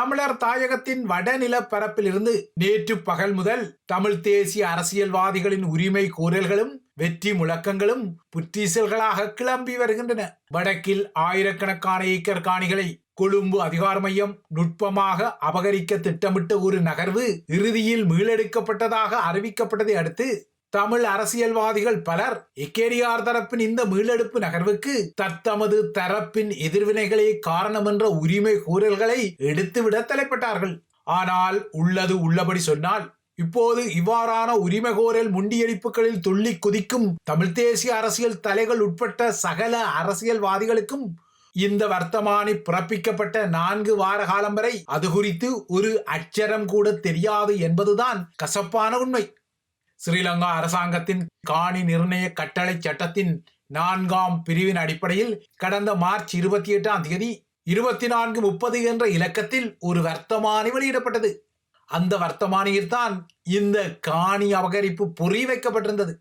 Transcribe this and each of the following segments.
தமிழர் தாயகத்தின் வடநில பரப்பிலிருந்து நேற்று பகல் முதல் தமிழ் தேசிய அரசியல்வாதிகளின் உரிமை கோரல்களும் வெற்றி முழக்கங்களும் புற்றீசல்களாக கிளம்பி வருகின்றன. வடக்கில் ஆயிரக்கணக்கான ஏக்கர் காணிகளை கொழும்பு அதிகார மையம் நுட்பமாக அபகரிக்க திட்டமிட்ட ஒரு நகர்வு இறுதியில் மீளெடுக்கப்பட்டதாக அறிவிக்கப்பட்டதை அடுத்து தமிழ் அரசியல்வாதிகள் பலர் எக்கேடியார் தரப்பின் இந்த மீளெடுப்பு நகர்வுக்கு தத்தமது தரப்பின் எதிர்வினைகளே காரணம் என்ற உரிமை கூறல்களை எடுத்துவிட தலைப்பட்டார்கள். ஆனால் உள்ளது உள்ளபடி சொன்னால் இப்போது இவ்வாறான உரிமை கோரல் முண்டியடிப்புகளில் துள்ளி குதிக்கும் தமிழ் தேசிய அரசியல் தலைகள் உட்பட்ட சகல அரசியல்வாதிகளுக்கும் இந்த வர்த்தமானி பிறப்பிக்கப்பட்ட நான்கு வார காலம் வரை அது குறித்து ஒரு அச்சரம் கூட தெரியாது என்பதுதான் கசப்பான உண்மை. ஸ்ரீலங்கா அரசாங்கத்தின் காணி நிர்ணய கட்டளை சட்டத்தின் நான்காம் பிரிவின் அடிப்படையில் கடந்த மார்ச் இருபத்தி எட்டாம் தேதி இருபத்தி நான்கு முப்பது என்ற இலக்கத்தில் ஒரு வர்த்தமானி வெளியிடப்பட்டது. அந்த வர்த்தமானியில் தான் இந்த காணி அபகரிப்பு பொறி வைக்கப்பட்டிருந்தது.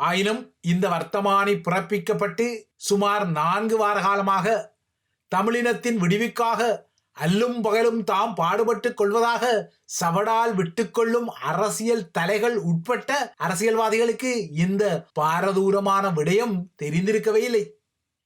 ஆயினும் இந்த வர்த்தமானி பிறப்பிக்கப்பட்டு சுமார் நான்கு வார காலமாக தமிழினத்தின் விடுவிக்காக அல்லும் பகலும் தாம் பாடுபட்டுக் கொள்வதாக சவடால் விட்டுக்கொள்ளும் அரசியல் தலைகள் உட்பட்ட அரசியல்வாதிகளுக்கு இந்த பாரதூரமான விடயம் தெரிந்திருக்கவே இல்லை.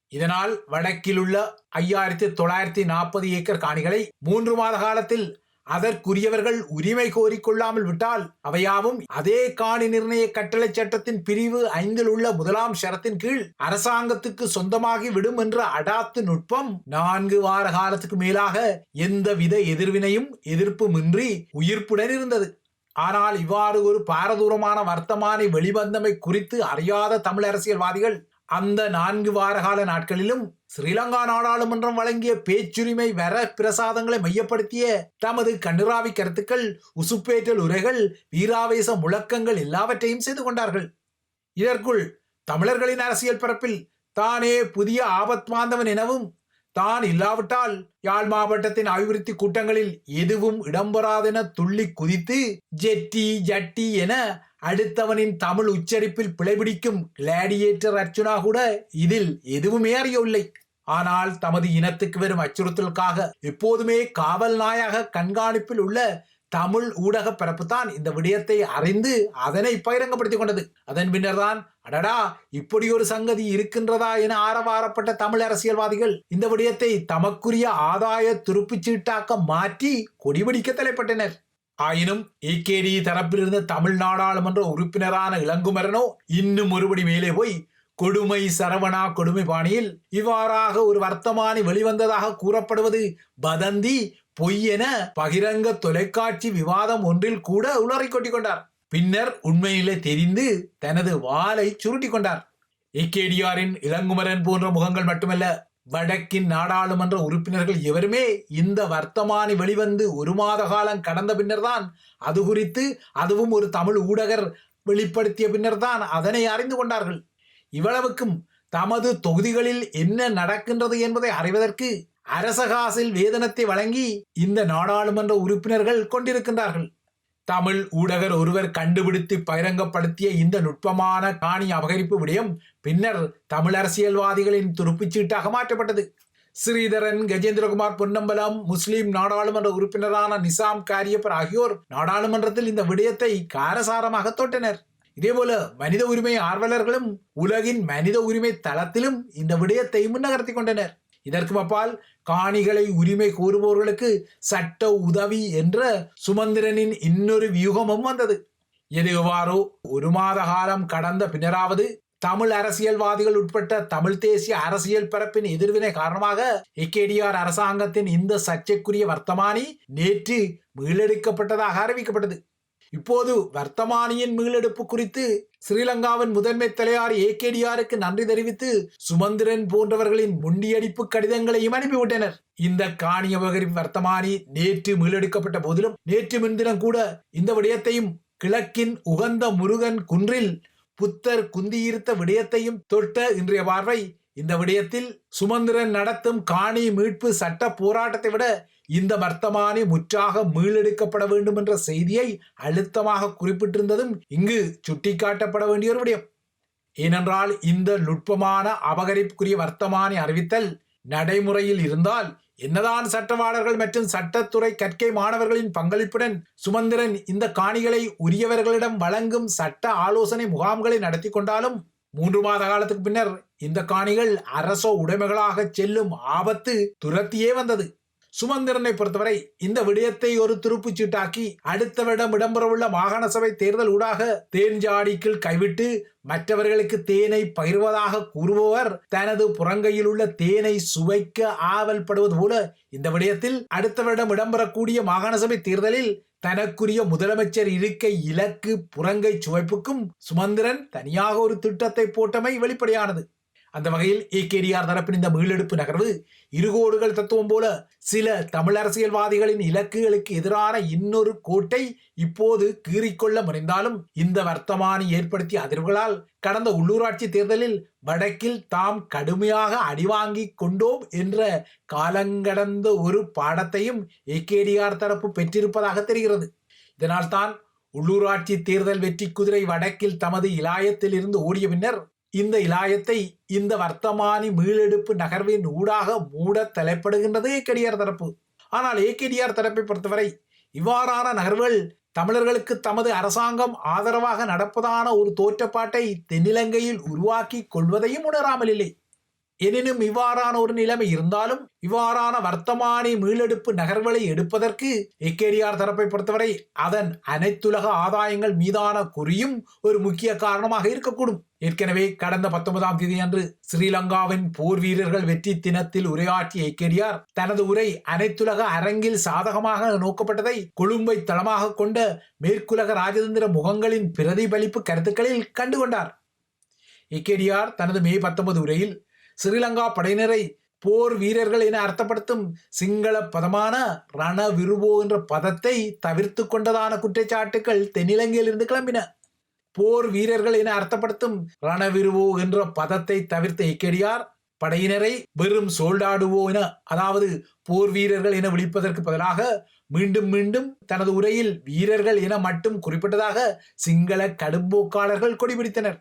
இதனால் வடக்கில் உள்ள ஐயாயிரத்தி தொள்ளாயிரத்தி நாற்பது ஏக்கர் காணிகளை மூன்று மாத காலத்தில் அதற்குரியவர்கள் உரிமை கோரிக்கொள்ளாமல் விட்டால் அவையாவும் அதே காணி நிர்ணய கட்டளை சட்டத்தின் பிரிவு ஐந்தில் உள்ள முதலாம் ஷரத்தின் கீழ் அரசாங்கத்துக்கு சொந்தமாகி விடும் என்ற அடாத்து நுட்பம் நான்கு வார காலத்துக்கு மேலாக எந்த வித எதிர்வினையும் எதிர்ப்புமின்றி உயிர்ப்புடன் இருந்தது. ஆனால் இவ்வாறு ஒரு பாரதூரமான வர்த்தமானி வெளிவந்தமை குறித்து அறியாத தமிழ் அரசியல்வாதிகள் அந்த நான்கு வாரகால நாட்களிலும் ஸ்ரீலங்கா நாடாளுமன்றம் வழங்கிய பேச்சுரிமை வர பிரசாதங்களை மையப்படுத்திய தமது கண்ணுராவி கருத்துக்கள் உசுப்பேற்றல் உரைகள் வீராவேச முழக்கங்கள் எல்லாவற்றையும் செய்து கொண்டார்கள். இதற்குள் தமிழர்களின் அரசியல் பரப்பில் தானே புதிய ஆபத்மாந்தவன் எனவும் தான் இல்லாவிட்டால் யாழ் மாவட்டத்தின் அபிவிருத்தி கூட்டங்களில் எதுவும் இடம்பெறாதென துள்ளி குதித்து ஜெட்டி ஜட்டி என அடுத்தவனின் தமிழ் உச்சரிப்பில் பிழைபிடிக்கும் கிளாடியேட்டர் அர்ச்சுனா கூட இதில் எதுவுமே அறியவில்லை. ஆனால் தமது இனத்துக்கு வரும் அச்சுறுத்தலுக்காக எப்போதுமே காவல் நாயாக கண்காணிப்பில் உள்ள தமிழ் ஊடக பரப்பு தான் இந்த விடயத்தை அறிந்து அதனை பகிரங்கப்படுத்திக் கொண்டது. அதன் பின்னர் தான் அடடா இப்படி ஒரு சங்கதி இருக்கின்றதா என ஆரவாரப்பட்ட தமிழ் அரசியல்வாதிகள் இந்த விடயத்தை தமக்குரிய ஆதாய துருப்புச்சீட்டாக்க மாற்றி கொடிபிடிக்க தலைப்பட்டனர். ஆயினும் ஏகேடி தரப்பிலிருந்த தமிழ் நாடாளுமன்ற உறுப்பினரான இளங்குமரனோ இன்னும் ஒருபடி மேலே போய் கொடுமை சரவணா கொடுமை பாணியில் இவ்வாறாக ஒரு வர்த்தமானி வெளிவந்ததாக கூறப்படுவது பதந்தி பொய் என பகிரங்க தொலைக்காட்சி விவாதம் ஒன்றில் கூட உளறி கொண்டார் பின்னர் உண்மையிலே தெரிந்து தனது வாளை சுருட்டி கொண்டார். ஏகேடிஆரின் இளங்குமரன் போன்ற முகங்கள் மட்டுமல்ல வடக்கின் நாடாளுமன்ற உறுப்பினர்கள் எவருமே இந்த வர்த்தமானி வெளிவந்து ஒரு மாத காலம் கடந்த பின்னர்தான் அது குறித்து அதுவும் ஒரு தமிழ் ஊடகர் வெளிப்படுத்திய பின்னர்தான் அதனை அறிந்து கொண்டார்கள். இவ்வளவுக்கும் தமது தொகுதிகளில் என்ன நடக்கின்றது என்பதை அறிவதற்கு அரசகாசில் வேதனத்தை வழங்கி இந்த நாடாளுமன்ற உறுப்பினர்கள் கொண்டிருக்கின்றார்கள். தமிழ் ஊடகர் ஒருவர் கண்டுபிடித்து பகிரங்கப்படுத்திய இந்த நுட்பமான காணி அபகரிப்பு விடயம் பின்னர் தமிழ் அரசியல்வாதிகளின் துருப்புச்சீட்டாக மாற்றப்பட்டது. ஸ்ரீதரன் கஜேந்திரகுமார் பொன்னம்பலம் முஸ்லிம் நாடாளுமன்ற உறுப்பினரான நிசாம் காரியப்பர் ஆகியோர் நாடாளுமன்றத்தில் இந்த விடயத்தை காரசாரமாக தொட்டனர். இதேபோல மனித உரிமை ஆர்வலர்களும் உலகின் மனித உரிமை தளத்திலும் இந்த விடயத்தை முன்னகர்த்தி கொண்டனர். இதற்கு அப்பால் காணிகளை உரிமை கோருபவர்களுக்கு சட்ட உதவி என்ற சுமந்திரனின் இன்னொரு வியூகமும் வந்தது. எது எவ்வாறோ ஒரு மாத காலம் கடந்த பின்னராவது தமிழ் அரசியல்வாதிகள் உட்பட்ட தமிழ் தேசிய அரசியல் பரப்பின் எதிர்வினை காரணமாக எக்கேடிஆர் அரசாங்கத்தின் இந்த சர்ச்சைக்குரிய வர்த்தமானி நேற்று மீளெடுக்கப்பட்டதாக அறிவிக்கப்பட்டது. இப்போது வர்த்தமானியின் மீளெடுப்பு குறித்து ஸ்ரீலங்காவின் முதன்மை தலைவர் ஏகேடிஆருக்கு நன்றி தெரிவித்து சுமந்திரன் போன்றவர்களின் முண்டியடிப்பு கடிதங்களையும் அனுப்பிவிட்டனர். இந்த காணி அபகரிப்பு வர்த்தமானி நேற்று மீளெடுக்கப்பட்ட போதிலும் நேற்று முன்தினம் கூட இந்த விடயத்தையும் கிழக்கின் உகந்த முருகன் குன்றில் புத்தர் குந்தியிருத்த விடயத்தையும் தொட்ட இன்றைய பார்வை இந்த விடயத்தில் சுமந்திரன் நடத்தும் காணி மீட்பு சட்ட போராட்டத்தை விட இந்த வர்த்தமானி முற்றாக மீளெடுக்கப்பட வேண்டும் என்ற செய்தியை அழுத்தமாக குறிப்பிட்டிருந்ததும் இங்கு சுட்டிக்காட்டப்பட வேண்டிய ஒரு விடயம். ஏனென்றால் இந்த நுட்பமான அபகரிப்புக்குரிய வர்த்தமானி அறிவித்தல் நடைமுறையில் இருந்தால் என்னதான் சட்டவாளர்கள் மற்றும் சட்டத்துறை கற்கை மாணவர்களின் பங்களிப்புடன் சுமந்திரன் இந்த காணிகளை உரியவர்களிடம் வழங்கும் சட்ட ஆலோசனை முகாம்களை நடத்தி கொண்டாலும் மூன்று மாத காலத்துக்கு பின்னர் இந்த காணிகள் அரசோ உடைமைகளாக செல்லும் ஆபத்து துரத்தியே வந்தது. சுமந்திரனை பொறுத்தவரை இந்த விடயத்தை ஒரு துருப்புச்சீட்டாக்கி அடுத்த வருடம் இடம்பெறவுள்ள மாகாண சபை தேர்தல் ஊடாக தேன்ஜாடிக்குள் கைவிட்டு மற்றவர்களுக்கு தேனை பகிர்வதாக கூறுபவர் தனது புறங்கையில் உள்ள தேனை சுவைக்க ஆவல் படுவது போல இந்த விடயத்தில் அடுத்த வருடம் இடம்பெறக்கூடிய மாகாண சபை தேர்தலில் தனக்குரிய முதலமைச்சர் இருக்கை இலக்கு புறங்கை சுவைப்புக்கும் சுமந்திரன் தனியாக ஒரு திட்டத்தை போட்டமை வெளிப்படையானது. அந்த வகையில் ஏகேடிஆர் தரப்பின் இந்த மீளெடுப்பு நகர்வு. இருகோடுகள் தத்துவம் போல சில தமிழ் அரசியல்வாதிகளின் இலக்குகளுக்கு எதிரான இன்னொரு கோட்டை இப்போது கீறிக்கொள்ள முனைந்தாலும் இந்த வர்த்தமானி ஏற்படுத்திய அதிர்வுகளால் கடந்த உள்ளூராட்சி தேர்தலில் வடக்கில் தாம் கடுமையாக அடிவாங்கி கொண்டோம் என்ற காலங்கடந்த ஒரு பாடத்தையும் ஏகேடிஆர் தரப்பு பெற்றிருப்பதாக தெரிகிறது. இதனால்தான் உள்ளூராட்சி தேர்தல் வெற்றி குதிரை வடக்கில் தமது இலாயத்தில் இருந்து ஓடிய பின்னர் இந்த இலாயத்தை இந்த வர்த்தமானி மீளெடுப்பு நகர்வின் ஊடாக மூட தலைப்படுகின்றது ஏகேடிஆர் தரப்பு. ஆனால் ஏகேடிஆர் தரப்பை பொறுத்தவரை இவ்வாறான நகர்வுகள் தமிழர்களுக்கு தமது அரசாங்கம் ஆதரவாக நடப்பதான ஒரு தோற்றப்பாட்டை தென்னிலங்கையில் உருவாக்கி கொள்வதையும் உணராமல் இல்லை. எனினும் இவ்வாறான ஒரு நிலைமை இருந்தாலும் இவ்வாறான வர்த்தமானி மீளெடுப்பு நகர்வுகளை எடுப்பதற்கு எக்கேடிஆர் தரப்பை பொறுத்தவரை அதன் அனைத்துலக ஆதாயங்கள் மீதான குறியும் ஒரு முக்கிய காரணமாக இருக்கக்கூடும். ஏற்கனவே கடந்த பத்தொன்பதாம் தேதி அன்று ஸ்ரீலங்காவின் போர் வீரர்கள் வெற்றி தினத்தில் உரையாற்றிய எக்கேடிஆர் தனது உரை அனைத்துலக அரங்கில் சாதகமாக நோக்கப்பட்டதை கொழும்பை தளமாக கொண்ட மேற்குலக ராஜதந்திர முகங்களின் பிரதிபலிப்பு கருத்துக்களில் கண்டுகொண்டார். எக்கேடிஆர் தனது மே பத்தொன்பது உரையில் ஸ்ரீலங்கா படையினரை போர் வீரர்கள் என அர்த்தப்படுத்தும் சிங்கள பதமான ரணவிருவோ என்ற பதத்தை தவிர்த்து கொண்டதான குற்றச்சாட்டுகள் தென்னிலங்கையிலிருந்து கிளம்பின. போர் வீரர்கள் என அர்த்தப்படுத்தும் ரணவிருவோ என்ற பதத்தை தவிர்த்த இக்கடியார் படையினரை வெறும் சோல்டாடுவோ என அதாவது போர் வீரர்கள் என விழிப்பதற்கு பதிலாக மீண்டும் மீண்டும் தனது உரையில் வீரர்கள் என மட்டும் குறிப்பிட்டதாக சிங்கள கடும்போக்காளர்கள் கொடிபிடித்தனர்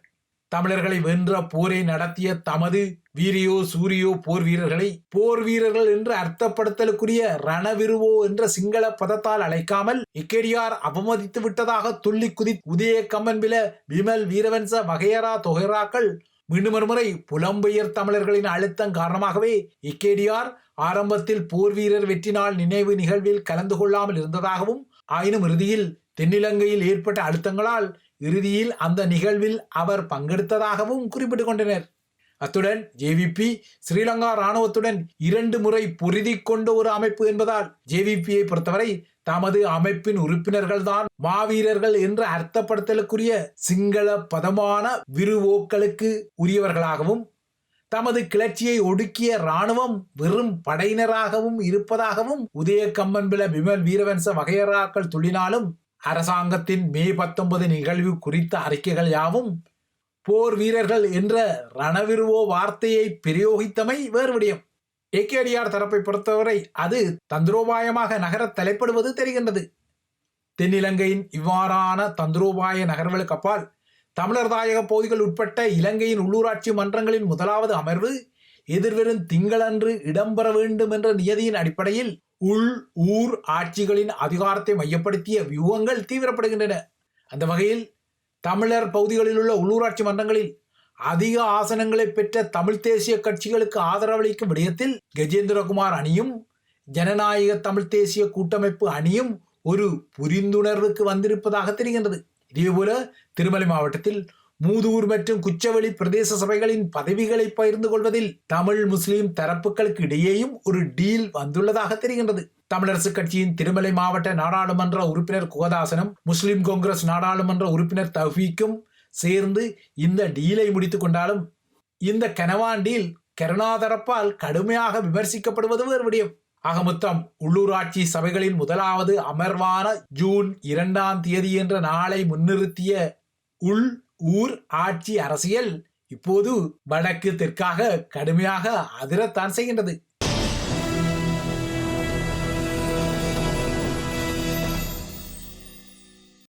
தமிழர்களை வென்ற போரை நடத்திய தமது வீரியோ சூரியோ போர் வீரர்களை போர் வீரர்கள் என்று அர்த்தப்படுத்தலுக்குரிய ரணவிருவோ என்ற சிங்கள பதத்தால் அழைக்காமல் இக்கேடியார் அவமதித்து விட்டதாக துள்ளி குதி உதய கம்மன்பில விமல் வீரவன்ச வகையரா தொகைராக்கள் மீண்டும் ஒருமுறை புலம்பெயர் தமிழர்களின் அழுத்தம் காரணமாகவே இக்கேடியார் ஆரம்பத்தில் போர் வீரர் வெற்றி நாள் நினைவு நிகழ்வில் கலந்து கொள்ளாமல் இருந்ததாகவும் ஆயினும் இறுதியில் தென்னிலங்கையில் ஏற்பட்ட அழுத்தங்களால் இறுதியில் அந்த நிகழ்வில் அவர் பங்கெடுத்ததாகவும் குறிப்பிட்டுக் கொண்டனர். அத்துடன் ஜேவிபி ஸ்ரீலங்கா இராணுவத்துடன் இரண்டு முறை பொருதி கொண்ட ஒரு அமைப்பு என்பதால் ஜேவிபியை பொறுத்தவரை தமது அமைப்பின் உறுப்பினர்கள் தான் மாவீரர்கள் என்று அர்த்தப்படுத்தலுக்குரிய சிங்கள பதமான விருவோக்களுக்கு உரியவர்களாகவும் தமது கிளர்ச்சியை ஒடுக்கிய இராணுவம் வெறும் படையினராகவும் இருப்பதாகவும் உதய கம்மன்பில விமல் வீரவன்ச வகையராக்கள் துளினாலும் அரசாங்கத்தின் மே பத்தொன்பது நிகழ்வு குறித்த அறிக்கைகள் யாவும் போர் வீரர்கள் என்ற ரணவிருவோ வார்த்தையை பிரயோகித்தமை வேறு விடயம். ஏகேடிஆர் தரப்பை பொறுத்தவரை அது தந்திரோபாயமாக நகர தலைப்படுவது தெரிகின்றது. தென்னிலங்கையின் இவ்வாறான தந்திரோபாய நகர்வுகளுக்கு அப்பால் தமிழர் தாயக பகுதிகள் உட்பட்ட இலங்கையின் உள்ளூராட்சி மன்றங்களின் முதலாவது அமர்வு எதிர்வரும் திங்களன்று இடம்பெற வேண்டும் என்ற நியதியின் அடிப்படையில் உள் ஊர் ஆட்சிகளின் அதிகாரத்தை மையப்படுத்திய வியூகங்கள் தீவிரப்படுகின்றன. அந்த வகையில் தமிழர் பகுதிகளில் உள்ள உள்ளூராட்சி மன்றங்களில் அதிக ஆசனங்களை பெற்ற தமிழ் தேசிய கட்சிகளுக்கு ஆதரவளிக்கும் விடயத்தில் கஜேந்திரகுமார் அணியும் ஜனநாயக தமிழ் தேசிய கூட்டமைப்பு அணியும் ஒரு புரிந்துணர்வுக்கு வந்திருப்பதாக தெரிகின்றது. இதேபோல திருமலை மாவட்டத்தில் மூதூர் மற்றும் குச்சவெளி பிரதேச சபைகளின் பதவிகளை பகிர்ந்து கொள்வதில் தமிழ் முஸ்லிம் தரப்புகளுக்கு இடையேயும் ஒரு டீல் வந்துள்ளதாக தெரிகின்றது. தமிழரசு கட்சியின் திருமலை மாவட்ட நாடாளுமன்ற உறுப்பினர் குகதாசனும் முஸ்லிம் காங்கிரஸ் நாடாளுமன்ற உறுப்பினர் தௌஃபீக்கும் சேர்ந்து இந்த டீலை முடித்துக் கொண்டாலும் இந்த கனவான் டீல் கருணா தரப்பால் கடுமையாக விமர்சிக்கப்படுவது வேறு விடயம். ஆக மொத்தம் உள்ளூராட்சி சபைகளின் முதலாவது அமர்வான ஜூன் இரண்டாம் தேதி என்ற நாளை முன்னிறுத்திய உள் ஊர் ஆட்சி அரசியல் இப்போது வடக்கு தெற்காக கடுமையாக அதிரத்தான் செய்கின்றது.